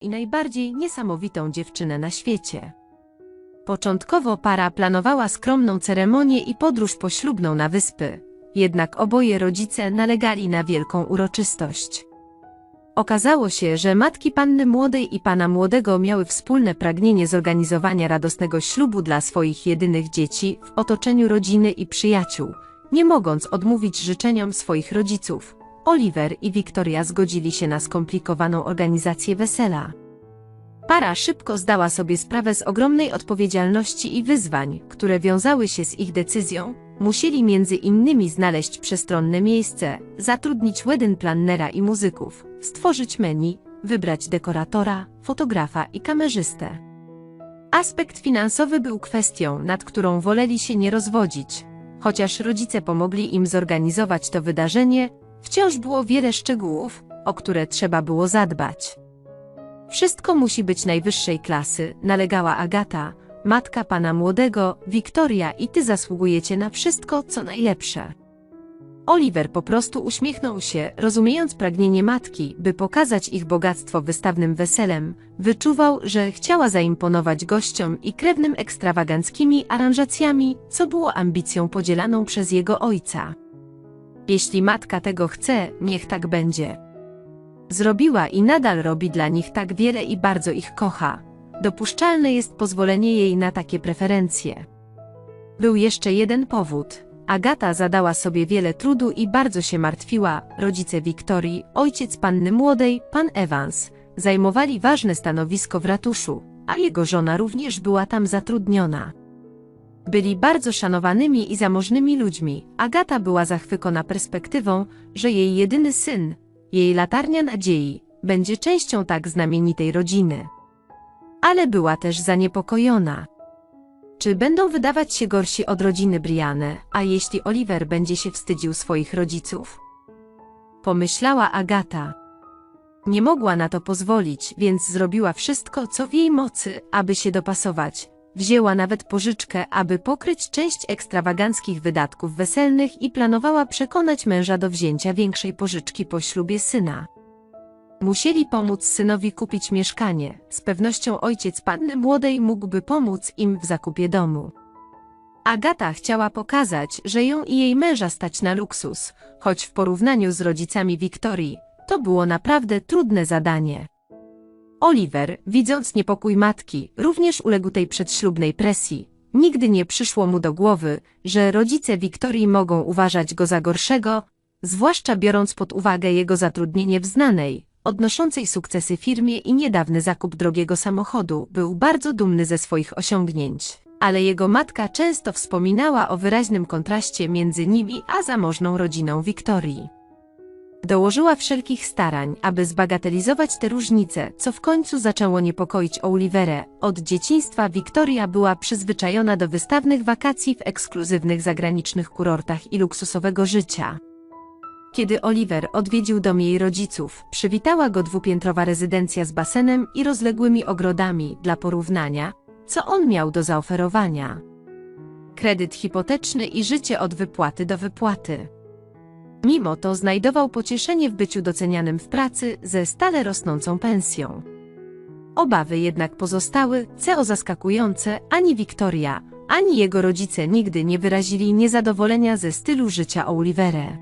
i najbardziej niesamowitą dziewczynę na świecie. Początkowo para planowała skromną ceremonię i podróż poślubną na wyspy, jednak oboje rodzice nalegali na wielką uroczystość. Okazało się, że matki panny młodej i pana młodego miały wspólne pragnienie zorganizowania radosnego ślubu dla swoich jedynych dzieci w otoczeniu rodziny i przyjaciół, nie mogąc odmówić życzeniom swoich rodziców. Oliver i Wiktoria zgodzili się na skomplikowaną organizację wesela. Para szybko zdała sobie sprawę z ogromnej odpowiedzialności i wyzwań, które wiązały się z ich decyzją. Musieli między innymi znaleźć przestronne miejsce, zatrudnić wedding plannera i muzyków, stworzyć menu, wybrać dekoratora, fotografa i kamerzystę. Aspekt finansowy był kwestią, nad którą woleli się nie rozwodzić. Chociaż rodzice pomogli im zorganizować to wydarzenie, wciąż było wiele szczegółów, o które trzeba było zadbać. Wszystko musi być najwyższej klasy, nalegała Agata, matka pana młodego, Wiktoria i ty zasługujecie na wszystko, co najlepsze. Oliver po prostu uśmiechnął się, rozumiejąc pragnienie matki, by pokazać ich bogactwo wystawnym weselem, wyczuwał, że chciała zaimponować gościom i krewnym ekstrawaganckimi aranżacjami, co było ambicją podzielaną przez jego ojca. Jeśli matka tego chce, niech tak będzie. Zrobiła i nadal robi dla nich tak wiele i bardzo ich kocha. Dopuszczalne jest pozwolenie jej na takie preferencje. Był jeszcze jeden powód. Agata zadała sobie wiele trudu i bardzo się martwiła. Rodzice Wiktorii, ojciec panny młodej, pan Evans, zajmowali ważne stanowisko w ratuszu, a jego żona również była tam zatrudniona. Byli bardzo szanowanymi i zamożnymi ludźmi. Agata była zachwycona perspektywą, że jej jedyny syn, jej latarnia nadziei, będzie częścią tak znamienitej rodziny. Ale była też zaniepokojona. Czy będą wydawać się gorsi od rodziny Brianne, a jeśli Oliver będzie się wstydził swoich rodziców? Pomyślała Agata. Nie mogła na to pozwolić, więc zrobiła wszystko, co w jej mocy, aby się dopasować. Wzięła nawet pożyczkę, aby pokryć część ekstrawaganckich wydatków weselnych i planowała przekonać męża do wzięcia większej pożyczki po ślubie syna. Musieli pomóc synowi kupić mieszkanie, z pewnością ojciec panny młodej mógłby pomóc im w zakupie domu. Agata chciała pokazać, że ją i jej męża stać na luksus, choć w porównaniu z rodzicami Wiktorii, to było naprawdę trudne zadanie. Oliver, widząc niepokój matki, również uległ tej przedślubnej presji. Nigdy nie przyszło mu do głowy, że rodzice Wiktorii mogą uważać go za gorszego, zwłaszcza biorąc pod uwagę jego zatrudnienie w znanej, odnoszącej sukcesy firmie i niedawny zakup drogiego samochodu. Był bardzo dumny ze swoich osiągnięć. Ale jego matka często wspominała o wyraźnym kontraście między nimi a zamożną rodziną Wiktorii. Dołożyła wszelkich starań, aby zbagatelizować te różnice, co w końcu zaczęło niepokoić Oliverę. Od dzieciństwa Wiktoria była przyzwyczajona do wystawnych wakacji w ekskluzywnych zagranicznych kurortach i luksusowego życia. Kiedy Oliver odwiedził dom jej rodziców, przywitała go dwupiętrowa rezydencja z basenem i rozległymi ogrodami dla porównania, co on miał do zaoferowania. Kredyt hipoteczny i życie od wypłaty do wypłaty. Mimo to znajdował pocieszenie w byciu docenianym w pracy ze stale rosnącą pensją. Obawy jednak pozostały, co zaskakujące, ani Wiktoria, ani jego rodzice nigdy nie wyrazili niezadowolenia ze stylu życia Olivera.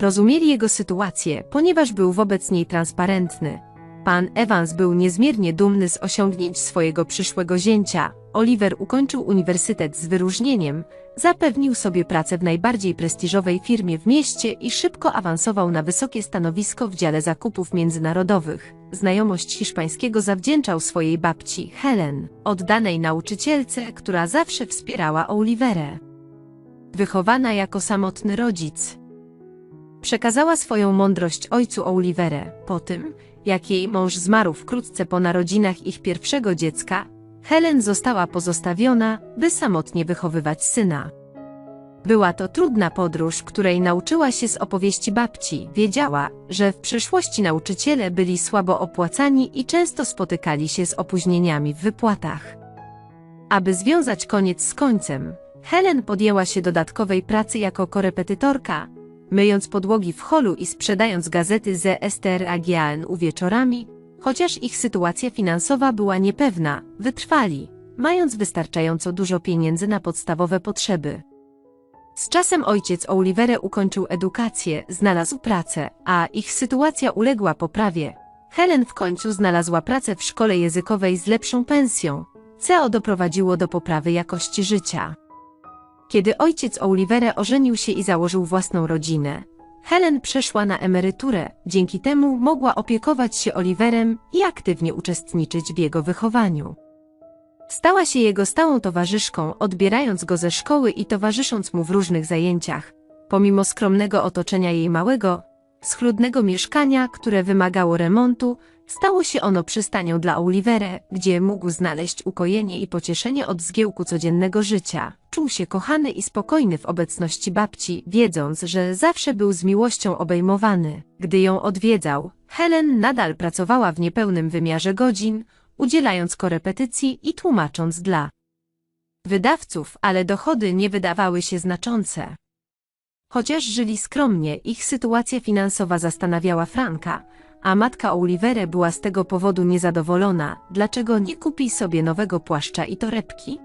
Rozumieli jego sytuację, ponieważ był wobec niej transparentny. Pan Evans był niezmiernie dumny z osiągnięć swojego przyszłego zięcia. Oliver ukończył uniwersytet z wyróżnieniem, zapewnił sobie pracę w najbardziej prestiżowej firmie w mieście i szybko awansował na wysokie stanowisko w dziale zakupów międzynarodowych. Znajomość hiszpańskiego zawdzięczał swojej babci, Helen, oddanej nauczycielce, która zawsze wspierała Oliverę. Wychowana jako samotny rodzic, Przekazała swoją mądrość ojcu Oliverę. Po tym, jak jej mąż zmarł wkrótce po narodzinach ich pierwszego dziecka, Helen została pozostawiona, by samotnie wychowywać syna. Była to trudna podróż, której nauczyła się z opowieści babci. Wiedziała, że w przyszłości nauczyciele byli słabo opłacani i często spotykali się z opóźnieniami w wypłatach. Aby związać koniec z końcem, Helen podjęła się dodatkowej pracy jako korepetytorka, myjąc podłogi w holu i sprzedając gazety ze STRAGANU wieczorami, Chociaż ich sytuacja finansowa była niepewna, wytrwali, mając wystarczająco dużo pieniędzy na podstawowe potrzeby. Z czasem ojciec Olivera ukończył edukację, znalazł pracę, a ich sytuacja uległa poprawie. Helen w końcu znalazła pracę w szkole językowej z lepszą pensją, co doprowadziło do poprawy jakości życia. Kiedy ojciec Olivera ożenił się i założył własną rodzinę, Helen przeszła na emeryturę, dzięki temu mogła opiekować się Oliverem i aktywnie uczestniczyć w jego wychowaniu. Stała się jego stałą towarzyszką, odbierając go ze szkoły i towarzysząc mu w różnych zajęciach, pomimo skromnego otoczenia jej małego, schludnego mieszkania, które wymagało remontu, stało się ono przystanią dla Olivera, gdzie mógł znaleźć ukojenie i pocieszenie od zgiełku codziennego życia. Czuł się kochany i spokojny w obecności babci, wiedząc, że zawsze był z miłością obejmowany. Gdy ją odwiedzał, Helen nadal pracowała w niepełnym wymiarze godzin, udzielając korepetycji i tłumacząc dla wydawców, ale dochody nie wydawały się znaczące. Chociaż żyli skromnie, ich sytuacja finansowa zastanawiała Franka, a matka Olivera była z tego powodu niezadowolona, dlaczego nie kupi sobie nowego płaszcza i torebki?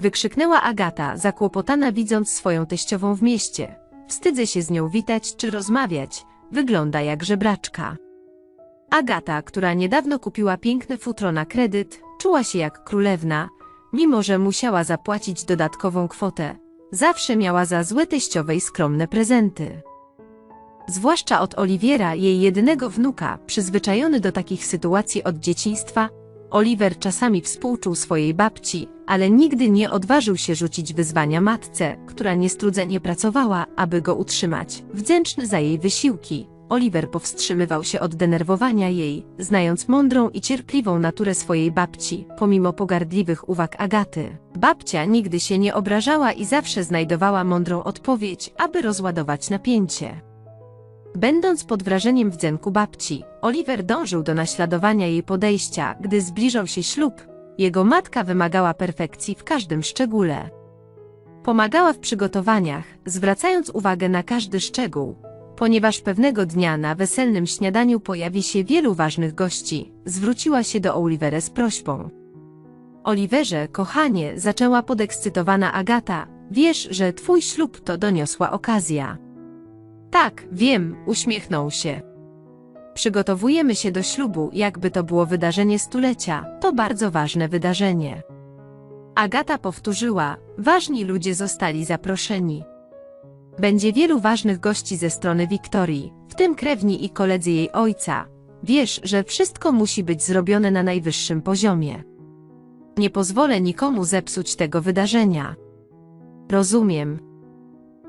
Wykrzyknęła Agata, zakłopotana widząc swoją teściową w mieście. Wstydzę się z nią witać czy rozmawiać, wygląda jak żebraczka. Agata, która niedawno kupiła piękne futro na kredyt, czuła się jak królewna, mimo że musiała zapłacić dodatkową kwotę. Zawsze miała za złe teściowej skromne prezenty. Zwłaszcza od Oliwiera, jej jedynego wnuka, przyzwyczajony do takich sytuacji od dzieciństwa, Oliver czasami współczuł swojej babci, ale nigdy nie odważył się rzucić wyzwania matce, która niestrudzenie pracowała, aby go utrzymać. Wdzięczny za jej wysiłki, Oliver powstrzymywał się od denerwowania jej, znając mądrą i cierpliwą naturę swojej babci, pomimo pogardliwych uwag Agaty. Babcia nigdy się nie obrażała i zawsze znajdowała mądrą odpowiedź, aby rozładować napięcie. Będąc pod wrażeniem wdzięku babci, Oliver dążył do naśladowania jej podejścia, gdy zbliżał się ślub. Jego matka wymagała perfekcji w każdym szczególe. Pomagała w przygotowaniach, zwracając uwagę na każdy szczegół, ponieważ pewnego dnia na weselnym śniadaniu pojawi się wielu ważnych gości, zwróciła się do Olivera z prośbą. Oliverze, kochanie, zaczęła podekscytowana Agata, wiesz, że twój ślub to doniosła okazja. Tak, wiem, uśmiechnął się. Przygotowujemy się do ślubu, jakby to było wydarzenie stulecia, to bardzo ważne wydarzenie. Agata powtórzyła, ważni ludzie zostali zaproszeni. Będzie wielu ważnych gości ze strony Wiktorii, w tym krewni i koledzy jej ojca. Wiesz, że wszystko musi być zrobione na najwyższym poziomie. Nie pozwolę nikomu zepsuć tego wydarzenia. Rozumiem.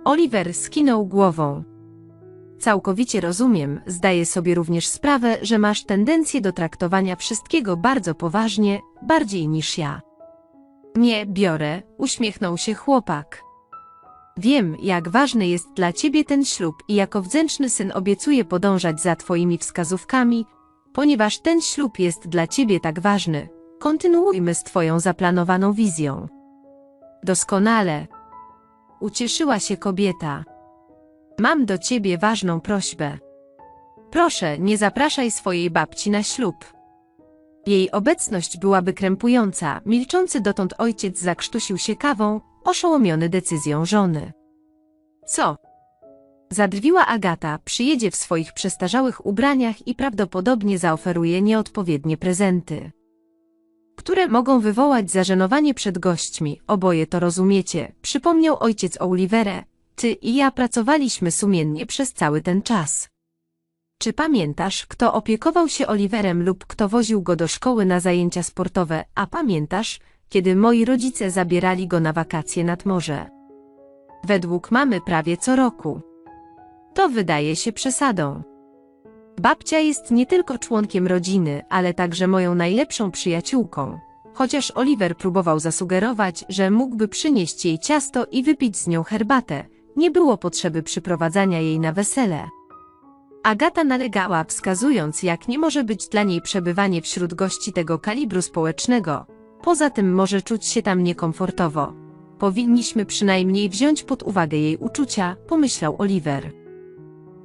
Oliver skinął głową. Całkowicie rozumiem, zdaję sobie również sprawę, że masz tendencję do traktowania wszystkiego bardzo poważnie, bardziej niż ja. Nie, biorę, uśmiechnął się chłopak. Wiem, jak ważny jest dla ciebie ten ślub i jako wdzięczny syn obiecuję podążać za twoimi wskazówkami, ponieważ ten ślub jest dla ciebie tak ważny. Kontynuujmy z twoją zaplanowaną wizją. Doskonale. Ucieszyła się kobieta. Mam do ciebie ważną prośbę. Proszę, nie zapraszaj swojej babci na ślub. Jej obecność byłaby krępująca, milczący dotąd ojciec zakrztusił się kawą, oszołomiony decyzją żony. Co? Zadrwiła Agata, przyjedzie w swoich przestarzałych ubraniach i prawdopodobnie zaoferuje nieodpowiednie prezenty. Które mogą wywołać zażenowanie przed gośćmi, oboje to rozumiecie, przypomniał ojciec Olivere, ty i ja pracowaliśmy sumiennie przez cały ten czas. Czy pamiętasz, kto opiekował się Oliverem lub kto woził go do szkoły na zajęcia sportowe, a pamiętasz, kiedy moi rodzice zabierali go na wakacje nad morze. Według mamy prawie co roku. To wydaje się przesadą. Babcia jest nie tylko członkiem rodziny, ale także moją najlepszą przyjaciółką. Chociaż Oliver próbował zasugerować, że mógłby przynieść jej ciasto i wypić z nią herbatę, nie było potrzeby przyprowadzania jej na wesele. Agata nalegała, wskazując, jak nie może być dla niej przebywanie wśród gości tego kalibru społecznego, Poza tym może czuć się tam niekomfortowo. Powinniśmy przynajmniej wziąć pod uwagę jej uczucia, pomyślał Oliver.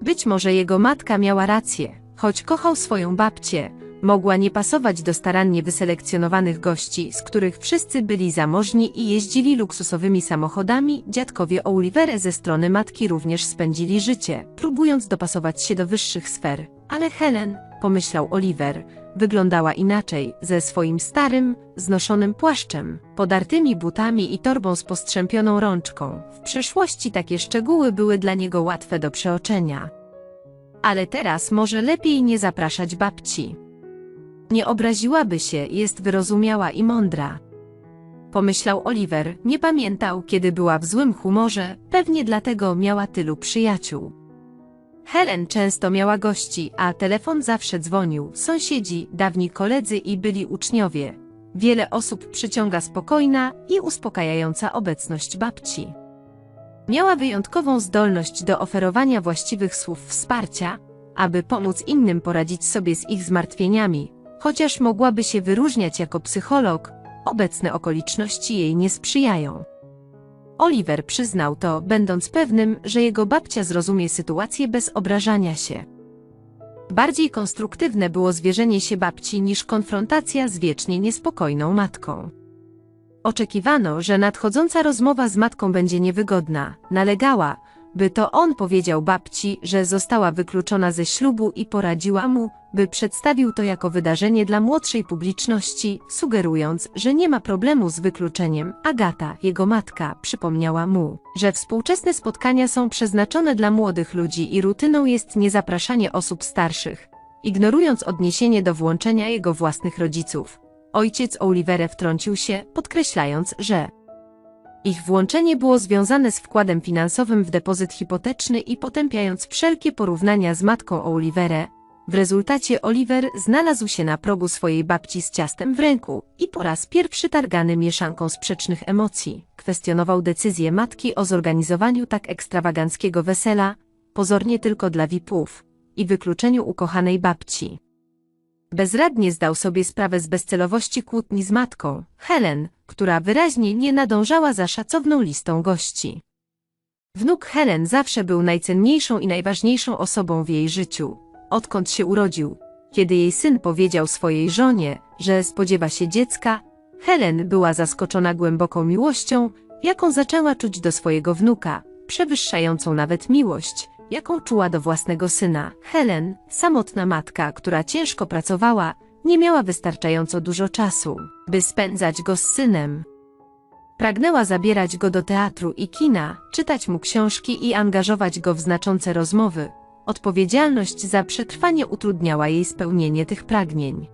Być może jego matka miała rację, choć kochał swoją babcię, Mogła nie pasować do starannie wyselekcjonowanych gości, z których wszyscy byli zamożni i jeździli luksusowymi samochodami. Dziadkowie Olivera ze strony matki również spędzili życie, próbując dopasować się do wyższych sfer. Ale Helen, pomyślał Oliver, wyglądała inaczej, ze swoim starym, znoszonym płaszczem, podartymi butami i torbą z postrzępioną rączką. W przeszłości takie szczegóły były dla niego łatwe do przeoczenia. Ale teraz może lepiej nie zapraszać babci. Nie obraziłaby się, jest wyrozumiała i mądra. Pomyślał Oliver, nie pamiętał, kiedy była w złym humorze, pewnie dlatego miała tylu przyjaciół. Helen często miała gości, a telefon zawsze dzwonił, sąsiedzi, dawni koledzy i byli uczniowie. Wiele osób przyciąga spokojna i uspokajająca obecność babci. Miała wyjątkową zdolność do oferowania właściwych słów wsparcia, aby pomóc innym poradzić sobie z ich zmartwieniami, chociaż mogłaby się wyróżniać jako psycholog, obecne okoliczności jej nie sprzyjają. Oliver przyznał to, będąc pewnym, że jego babcia zrozumie sytuację bez obrażania się. Bardziej konstruktywne było zwierzenie się babci niż konfrontacja z wiecznie niespokojną matką. Oczekiwano, że nadchodząca rozmowa z matką będzie niewygodna. Nalegała, by to on powiedział babci, że została wykluczona ze ślubu i poradziła mu, by przedstawił to jako wydarzenie dla młodszej publiczności, sugerując, że nie ma problemu z wykluczeniem. Agata, jego matka, przypomniała mu, że współczesne spotkania są przeznaczone dla młodych ludzi i rutyną jest niezapraszanie osób starszych, ignorując odniesienie do włączenia jego własnych rodziców. Ojciec Olivera wtrącił się, podkreślając, że ich włączenie było związane z wkładem finansowym w depozyt hipoteczny i potępiając wszelkie porównania z matką Olivera, w rezultacie Oliver znalazł się na progu swojej babci z ciastem w ręku i po raz pierwszy targany mieszanką sprzecznych emocji, kwestionował decyzję matki o zorganizowaniu tak ekstrawaganckiego wesela, pozornie tylko dla VIP-ów, i wykluczeniu ukochanej babci. Bezradnie zdał sobie sprawę z bezcelowości kłótni z matką, Helen, która wyraźnie nie nadążała za szacowną listą gości. Wnuk Helen zawsze był najcenniejszą i najważniejszą osobą w jej życiu, odkąd się urodził. Kiedy jej syn powiedział swojej żonie, że spodziewa się dziecka, Helen była zaskoczona głęboką miłością, jaką zaczęła czuć do swojego wnuka, przewyższającą nawet miłość, jaką czuła do własnego syna. Helen, samotna matka, która ciężko pracowała, nie miała wystarczająco dużo czasu, by spędzać go z synem. Pragnęła zabierać go do teatru i kina, czytać mu książki i angażować go w znaczące rozmowy. Odpowiedzialność za przetrwanie utrudniała jej spełnienie tych pragnień.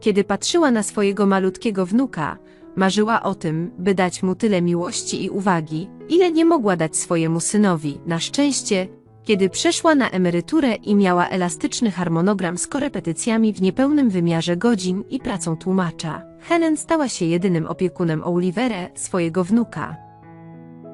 Kiedy patrzyła na swojego malutkiego wnuka, marzyła o tym, by dać mu tyle miłości i uwagi, ile nie mogła dać swojemu synowi. Na szczęście, kiedy przeszła na emeryturę i miała elastyczny harmonogram z korepetycjami w niepełnym wymiarze godzin i pracą tłumacza, Helen stała się jedynym opiekunem Olivera, swojego wnuka.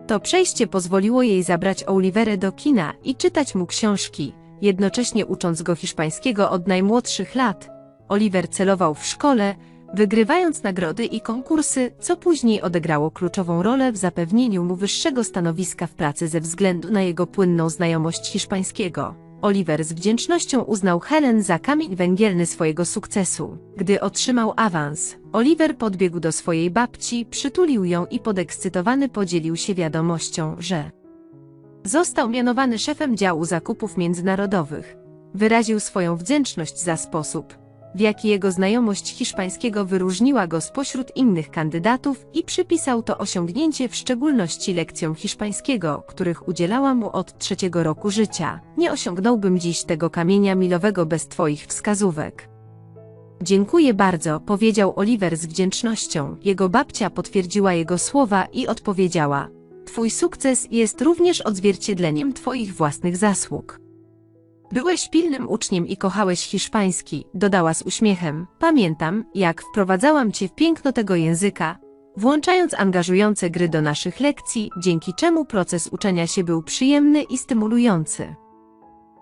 To przejście pozwoliło jej zabrać Oliverę do kina i czytać mu książki, jednocześnie ucząc go hiszpańskiego od najmłodszych lat. Oliver celował w szkole, wygrywając nagrody i konkursy, co później odegrało kluczową rolę w zapewnieniu mu wyższego stanowiska w pracy ze względu na jego płynną znajomość hiszpańskiego. Oliver z wdzięcznością uznał Helen za kamień węgielny swojego sukcesu. Gdy otrzymał awans, Oliver podbiegł do swojej babci, przytulił ją i podekscytowany podzielił się wiadomością, że został mianowany szefem działu zakupów międzynarodowych. Wyraził swoją wdzięczność za sposób, w jaki jego znajomość hiszpańskiego wyróżniła go spośród innych kandydatów i przypisał to osiągnięcie w szczególności lekcjom hiszpańskiego, których udzielała mu od trzeciego roku życia. Nie osiągnąłbym dziś tego kamienia milowego bez Twoich wskazówek. Dziękuję bardzo, powiedział Oliver z wdzięcznością. Jego babcia potwierdziła jego słowa i odpowiedziała: Twój sukces jest również odzwierciedleniem Twoich własnych zasług. Byłeś pilnym uczniem i kochałeś hiszpański, dodała z uśmiechem. Pamiętam, jak wprowadzałam cię w piękno tego języka, włączając angażujące gry do naszych lekcji, dzięki czemu proces uczenia się był przyjemny i stymulujący.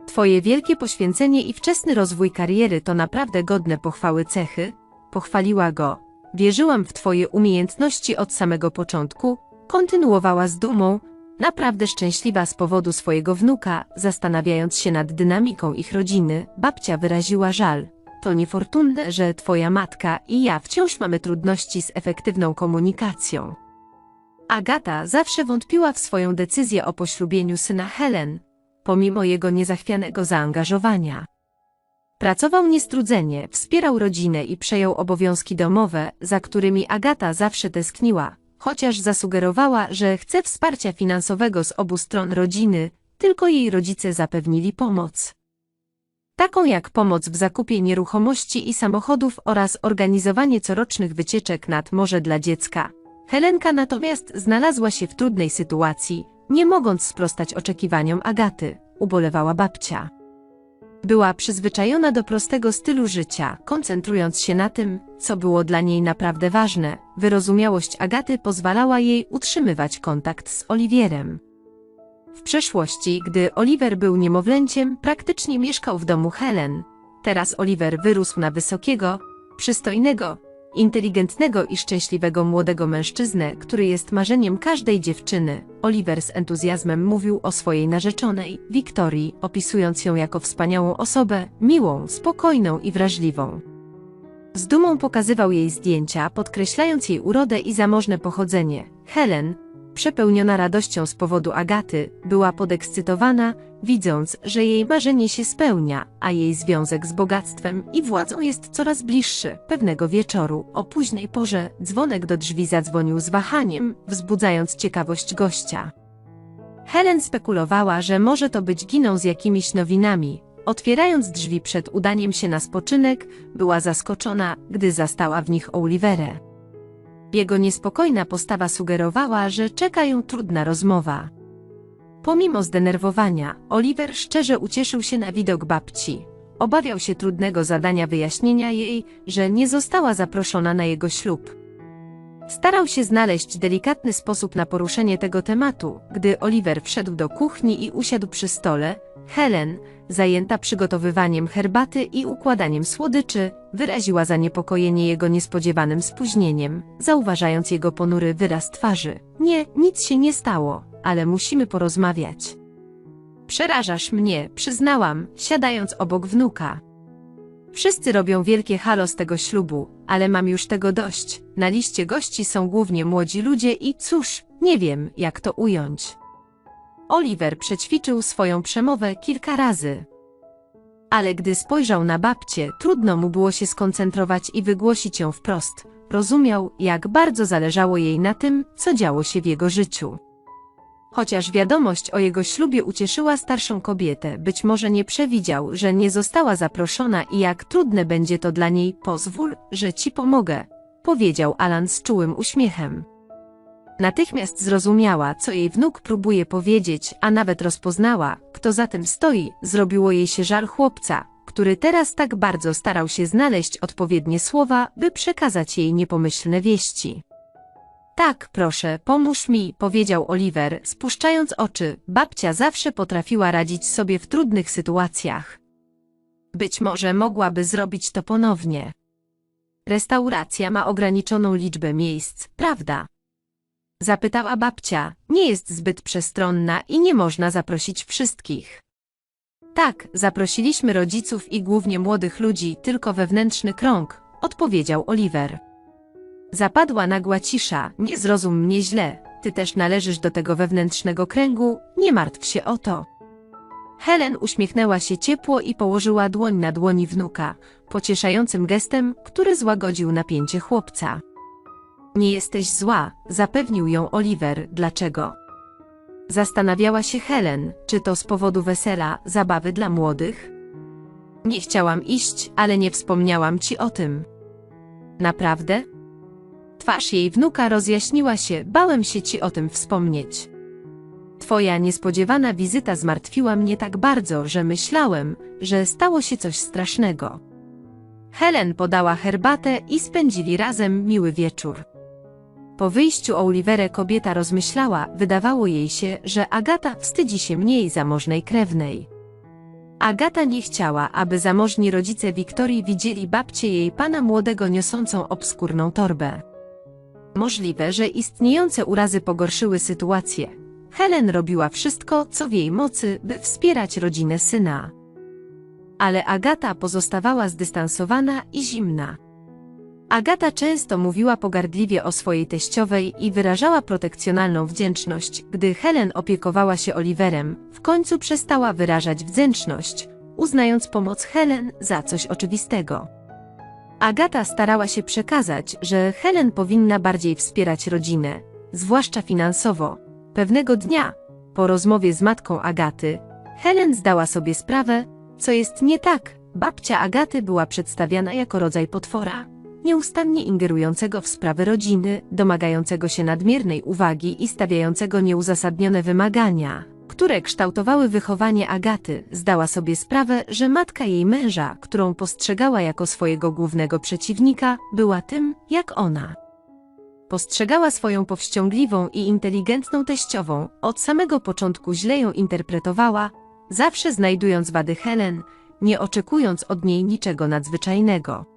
Twoje wielkie poświęcenie i wczesny rozwój kariery to naprawdę godne pochwały cechy, pochwaliła go. Wierzyłam w Twoje umiejętności od samego początku, kontynuowała z dumą, Naprawdę szczęśliwa z powodu swojego wnuka, zastanawiając się nad dynamiką ich rodziny, babcia wyraziła żal, to niefortunne, że twoja matka i ja wciąż mamy trudności z efektywną komunikacją. Agata zawsze wątpiła w swoją decyzję o poślubieniu syna Helen, pomimo jego niezachwianego zaangażowania. Pracował niestrudzenie, wspierał rodzinę i przejął obowiązki domowe, za którymi Agata zawsze tęskniła, chociaż zasugerowała, że chce wsparcia finansowego z obu stron rodziny, tylko jej rodzice zapewnili pomoc. Taką jak pomoc w zakupie nieruchomości i samochodów oraz organizowanie corocznych wycieczek nad morze dla dziecka. Helenka natomiast znalazła się w trudnej sytuacji, nie mogąc sprostać oczekiwaniom Agaty, ubolewała babcia. Była przyzwyczajona do prostego stylu życia, koncentrując się na tym, co było dla niej naprawdę ważne. Wyrozumiałość Agaty pozwalała jej utrzymywać kontakt z Oliwierem. W przeszłości, gdy Oliver był niemowlęciem, praktycznie mieszkał w domu Helen. Teraz Oliver wyrósł na wysokiego, przystojnego, inteligentnego i szczęśliwego młodego mężczyznę, który jest marzeniem każdej dziewczyny. Oliver z entuzjazmem mówił o swojej narzeczonej, Wiktorii, opisując ją jako wspaniałą osobę, miłą, spokojną i wrażliwą. Z dumą pokazywał jej zdjęcia, podkreślając jej urodę i zamożne pochodzenie. Helen, Przepełniona radością z powodu Agaty, była podekscytowana, widząc, że jej marzenie się spełnia, a jej związek z bogactwem i władzą jest coraz bliższy. Pewnego wieczoru, o późnej porze, dzwonek do drzwi zadzwonił z wahaniem, wzbudzając ciekawość gościa. Helen spekulowała, że może to być giną z jakimiś nowinami. Otwierając drzwi przed udaniem się na spoczynek, była zaskoczona, gdy zastała w nich Oliverę. Jego niespokojna postawa sugerowała, że czeka ją trudna rozmowa. Pomimo zdenerwowania, Oliver szczerze ucieszył się na widok babci. Obawiał się trudnego zadania wyjaśnienia jej, że nie została zaproszona na jego ślub. Starał się znaleźć delikatny sposób na poruszenie tego tematu, gdy Oliver wszedł do kuchni i usiadł przy stole. Helen, zajęta przygotowywaniem herbaty i układaniem słodyczy, wyraziła zaniepokojenie jego niespodziewanym spóźnieniem, zauważając jego ponury wyraz twarzy. Nie, nic się nie stało, ale musimy porozmawiać. Przerażasz mnie, przyznałam, siadając obok wnuka. Wszyscy robią wielkie halo z tego ślubu, ale mam już tego dość. Na liście gości są głównie młodzi ludzie i cóż, nie wiem, jak to ująć. Oliver przećwiczył swoją przemowę kilka razy. Ale gdy spojrzał na babcię, trudno mu było się skoncentrować i wygłosić ją wprost. Rozumiał, jak bardzo zależało jej na tym, co działo się w jego życiu. Chociaż wiadomość o jego ślubie ucieszyła starszą kobietę, być może nie przewidział, że nie została zaproszona i jak trudne będzie to dla niej. Pozwól, że ci pomogę, powiedział Alan z czułym uśmiechem. Natychmiast zrozumiała, co jej wnuk próbuje powiedzieć, a nawet rozpoznała, kto za tym stoi. Zrobiło jej się żal chłopca, który teraz tak bardzo starał się znaleźć odpowiednie słowa, by przekazać jej niepomyślne wieści. Tak, proszę, pomóż mi, powiedział Oliver, spuszczając oczy. Babcia zawsze potrafiła radzić sobie w trudnych sytuacjach. Być może mogłaby zrobić to ponownie. Restauracja ma ograniczoną liczbę miejsc, prawda? Zapytała babcia, nie jest zbyt przestronna i nie można zaprosić wszystkich. Tak, zaprosiliśmy rodziców i głównie młodych ludzi, tylko wewnętrzny krąg, odpowiedział Oliver. Zapadła nagła cisza, nie zrozum mnie źle, ty też należysz do tego wewnętrznego kręgu, nie martw się o to. Helen uśmiechnęła się ciepło i położyła dłoń na dłoni wnuka, pocieszającym gestem, który złagodził napięcie chłopca. Nie jesteś zła, zapewnił ją Oliver, dlaczego? Zastanawiała się Helen, czy to z powodu wesela, zabawy dla młodych? Nie chciałam iść, ale nie wspomniałam ci o tym. Naprawdę? Twarz jej wnuka rozjaśniła się, bałem się ci o tym wspomnieć. Twoja niespodziewana wizyta zmartwiła mnie tak bardzo, że myślałem, że stało się coś strasznego. Helen podała herbatę i spędzili razem miły wieczór. Po wyjściu Oliverę kobieta rozmyślała, wydawało jej się, że Agata wstydzi się mniej zamożnej krewnej. Agata nie chciała, aby zamożni rodzice Wiktorii widzieli babcię jej pana młodego niosącą obskurną torbę. Możliwe, że istniejące urazy pogorszyły sytuację. Helen robiła wszystko, co w jej mocy, by wspierać rodzinę syna. ale Agata pozostawała zdystansowana i zimna. Agata często mówiła pogardliwie o swojej teściowej i wyrażała protekcjonalną wdzięczność. Gdy Helen opiekowała się Oliverem, w końcu przestała wyrażać wdzięczność, uznając pomoc Helen za coś oczywistego. Agata starała się przekazać, że Helen powinna bardziej wspierać rodzinę, zwłaszcza finansowo. Pewnego dnia, po rozmowie z matką Agaty, Helen zdała sobie sprawę, co jest nie tak. Babcia Agaty była przedstawiana jako rodzaj potwora, nieustannie ingerującego w sprawy rodziny, domagającego się nadmiernej uwagi i stawiającego nieuzasadnione wymagania, które kształtowały wychowanie Agaty. Zdała sobie sprawę, że matka jej męża, którą postrzegała jako swojego głównego przeciwnika, była tym, jak ona. Postrzegała swoją powściągliwą i inteligentną teściową, od samego początku źle ją interpretowała, zawsze znajdując wady Helen, nie oczekując od niej niczego nadzwyczajnego.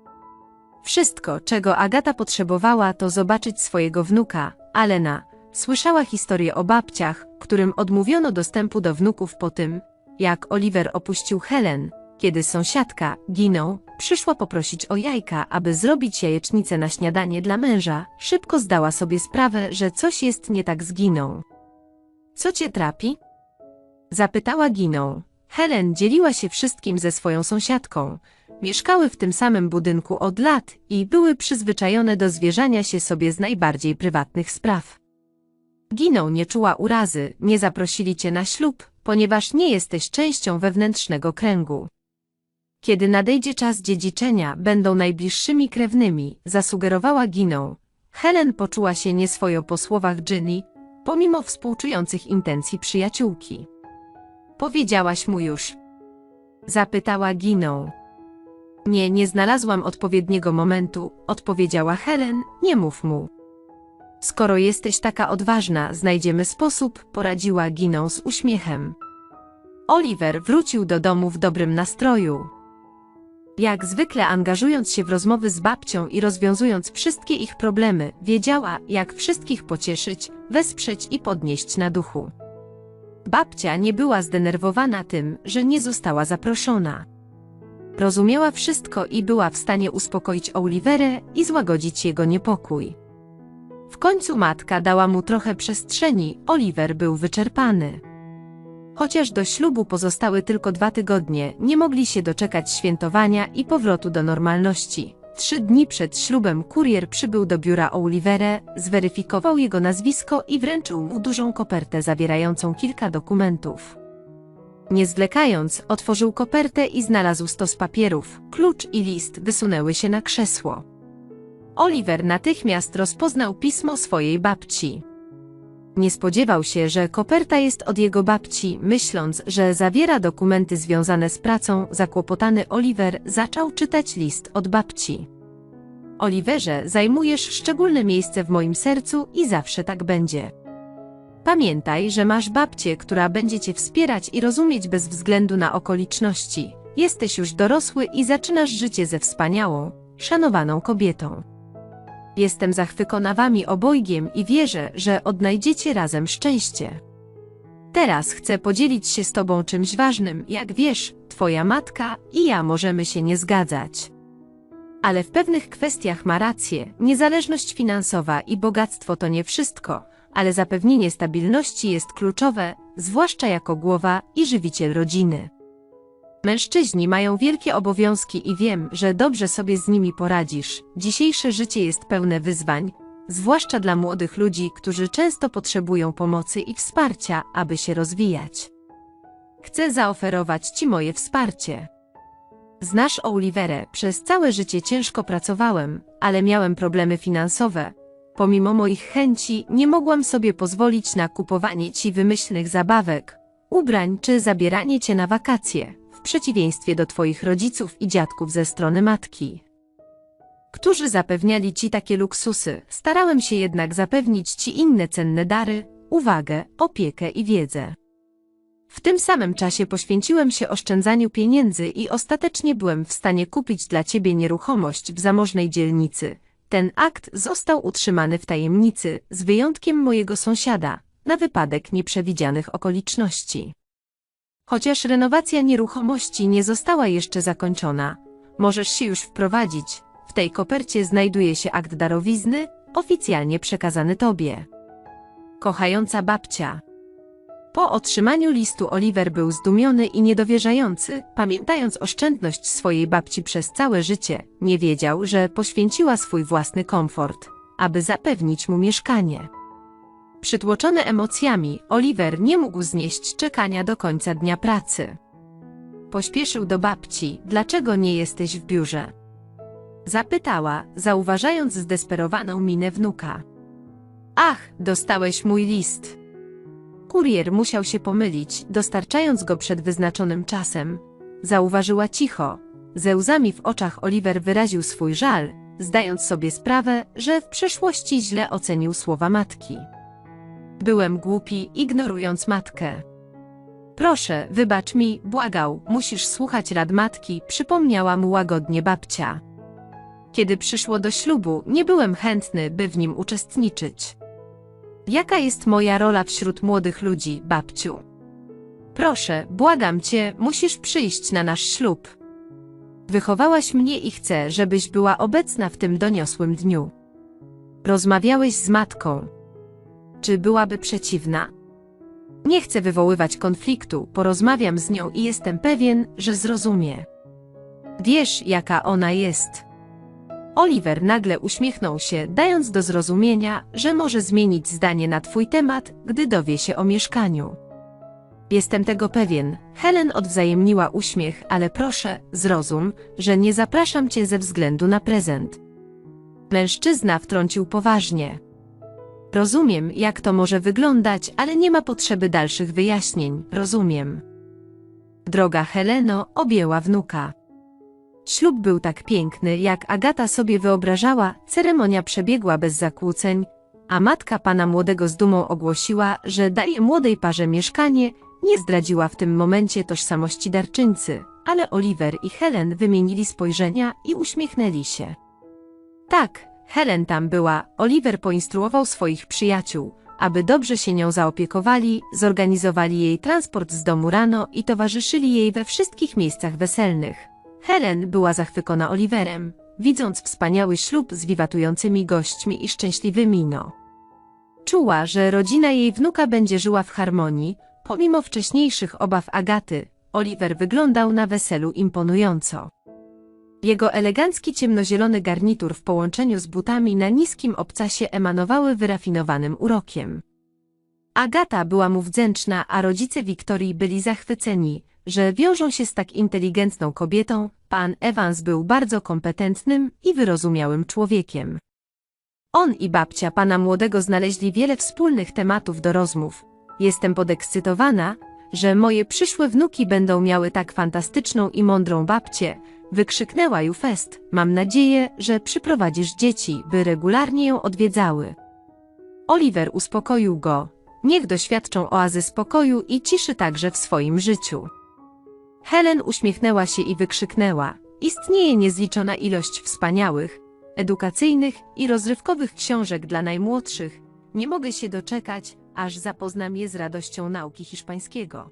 Wszystko, czego Agata potrzebowała, to zobaczyć swojego wnuka, Alena. Słyszała historię o babciach, którym odmówiono dostępu do wnuków po tym, jak Oliver opuścił Helen, kiedy sąsiadka, Giną, przyszła poprosić o jajka, aby zrobić jajecznicę na śniadanie dla męża, szybko zdała sobie sprawę, że coś jest nie tak z Giną. Co cię trapi? Zapytała Giną. Helen dzieliła się wszystkim ze swoją sąsiadką. Mieszkały w tym samym budynku od lat i były przyzwyczajone do zwierzania się sobie z najbardziej prywatnych spraw. Giną nie czuła urazy, nie zaprosili cię na ślub, ponieważ nie jesteś częścią wewnętrznego kręgu. Kiedy nadejdzie czas dziedziczenia, będą najbliższymi krewnymi, zasugerowała Giną. Helen poczuła się nieswojo po słowach Ginny, pomimo współczujących intencji przyjaciółki. Powiedziałaś mu już. Zapytała Giną. Nie, nie znalazłam odpowiedniego momentu, odpowiedziała Helen, nie mów mu. Skoro jesteś taka odważna, znajdziemy sposób, poradziła Giną z uśmiechem. Oliver wrócił do domu w dobrym nastroju. Jak zwykle angażując się w rozmowy z babcią i rozwiązując wszystkie ich problemy, wiedziała, jak wszystkich pocieszyć, wesprzeć i podnieść na duchu. Babcia nie była zdenerwowana tym, że nie została zaproszona. Rozumiała wszystko i była w stanie uspokoić Oliverę i złagodzić jego niepokój. W końcu matka dała mu trochę przestrzeni, Oliver był wyczerpany. Chociaż do ślubu pozostały tylko dwa tygodnie, nie mogli się doczekać świętowania i powrotu do normalności. Trzy dni przed ślubem kurier przybył do biura Olivera, zweryfikował jego nazwisko i wręczył mu dużą kopertę zawierającą kilka dokumentów. Nie zwlekając, otworzył kopertę i znalazł stos papierów, klucz i list wysunęły się na krzesło. Oliver natychmiast rozpoznał pismo swojej babci. Nie spodziewał się, że koperta jest od jego babci, myśląc, że zawiera dokumenty związane z pracą, zakłopotany Oliver zaczął czytać list od babci. Oliverze, zajmujesz szczególne miejsce w moim sercu i zawsze tak będzie. Pamiętaj, że masz babcię, która będzie cię wspierać i rozumieć bez względu na okoliczności. Jesteś już dorosły i zaczynasz życie ze wspaniałą, szanowaną kobietą. Jestem zachwycona wami obojgiem i wierzę, że odnajdziecie razem szczęście. Teraz chcę podzielić się z tobą czymś ważnym, jak wiesz, twoja matka i ja możemy się nie zgadzać. Ale w pewnych kwestiach ma rację, niezależność finansowa i bogactwo to nie wszystko, ale zapewnienie stabilności jest kluczowe, zwłaszcza jako głowa i żywiciel rodziny. Mężczyźni mają wielkie obowiązki i wiem, że dobrze sobie z nimi poradzisz. Dzisiejsze życie jest pełne wyzwań, zwłaszcza dla młodych ludzi, którzy często potrzebują pomocy i wsparcia, aby się rozwijać. Chcę zaoferować Ci moje wsparcie. Znasz Oliverę, przez całe życie ciężko pracowałem, ale miałem problemy finansowe. Pomimo moich chęci, nie mogłam sobie pozwolić na kupowanie Ci wymyślnych zabawek, ubrań czy zabieranie Cię na wakacje przeciwieństwie do Twoich rodziców i dziadków ze strony matki. Którzy zapewniali Ci takie luksusy, starałem się jednak zapewnić Ci inne cenne dary, uwagę, opiekę i wiedzę. W tym samym czasie poświęciłem się oszczędzaniu pieniędzy i ostatecznie byłem w stanie kupić dla Ciebie nieruchomość w zamożnej dzielnicy. Ten akt został utrzymany w tajemnicy, z wyjątkiem mojego sąsiada, na wypadek nieprzewidzianych okoliczności. Chociaż renowacja nieruchomości nie została jeszcze zakończona, możesz się już wprowadzić. W tej kopercie znajduje się akt darowizny, oficjalnie przekazany tobie. Kochająca babcia. Po otrzymaniu listu Oliver był zdumiony i niedowierzający, pamiętając oszczędność swojej babci przez całe życie, nie wiedział, że poświęciła swój własny komfort, aby zapewnić mu mieszkanie. Przytłoczony emocjami, Oliver nie mógł znieść czekania do końca dnia pracy. Pośpieszył do babci, dlaczego nie jesteś w biurze? Zapytała, zauważając zdesperowaną minę wnuka. Ach, dostałeś mój list. Kurier musiał się pomylić, dostarczając go przed wyznaczonym czasem. Zauważyła cicho. Ze łzami w oczach Oliver wyraził swój żal, zdając sobie sprawę, że w przeszłości źle ocenił słowa matki. Byłem głupi, ignorując matkę. Proszę, wybacz mi, błagał, musisz słuchać rad matki, przypomniała mu łagodnie babcia. Kiedy przyszło do ślubu, nie byłem chętny, by w nim uczestniczyć. Jaka jest moja rola wśród młodych ludzi, babciu? Proszę, błagam cię, musisz przyjść na nasz ślub. Wychowałaś mnie i chcę, żebyś była obecna w tym doniosłym dniu. Rozmawiałeś z matką. Czy byłaby przeciwna? Nie chcę wywoływać konfliktu, porozmawiam z nią i jestem pewien, że zrozumie. Wiesz, jaka ona jest. Oliver nagle uśmiechnął się, dając do zrozumienia, że może zmienić zdanie na twój temat, gdy dowie się o mieszkaniu. Jestem tego pewien. Helen odwzajemniła uśmiech, ale proszę, zrozum, że nie zapraszam cię ze względu na prezent. Mężczyzna wtrącił poważnie. Rozumiem, jak to może wyglądać, ale nie ma potrzeby dalszych wyjaśnień, rozumiem. Droga Heleno objęła wnuka. Ślub był tak piękny, jak Agata sobie wyobrażała, ceremonia przebiegła bez zakłóceń, a matka pana młodego z dumą ogłosiła, że daje młodej parze mieszkanie, nie zdradziła w tym momencie tożsamości darczyńcy, ale Oliver i Helen wymienili spojrzenia i uśmiechnęli się. Tak, Helen tam była, Oliver poinstruował swoich przyjaciół, aby dobrze się nią zaopiekowali, zorganizowali jej transport z domu rano i towarzyszyli jej we wszystkich miejscach weselnych. Helen była zachwycona Oliverem, widząc wspaniały ślub z wiwatującymi gośćmi i szczęśliwymi no. Czuła, że rodzina jej wnuka będzie żyła w harmonii, pomimo wcześniejszych obaw Agaty, Oliver wyglądał na weselu imponująco. Jego elegancki ciemnozielony garnitur w połączeniu z butami na niskim obcasie emanowały wyrafinowanym urokiem. Agata była mu wdzięczna, a rodzice Wiktorii byli zachwyceni, że wiążą się z tak inteligentną kobietą, pan Evans był bardzo kompetentnym i wyrozumiałym człowiekiem. On i babcia pana młodego znaleźli wiele wspólnych tematów do rozmów. Jestem podekscytowana, że moje przyszłe wnuki będą miały tak fantastyczną i mądrą babcię, wykrzyknęła Jufest. Mam nadzieję, że przyprowadzisz dzieci, by regularnie ją odwiedzały. Oliver uspokoił go. Niech doświadczą oazy spokoju i ciszy także w swoim życiu. Helen uśmiechnęła się i wykrzyknęła. Istnieje niezliczona ilość wspaniałych, edukacyjnych i rozrywkowych książek dla najmłodszych. Nie mogę się doczekać, aż zapoznam je z radością nauki hiszpańskiego.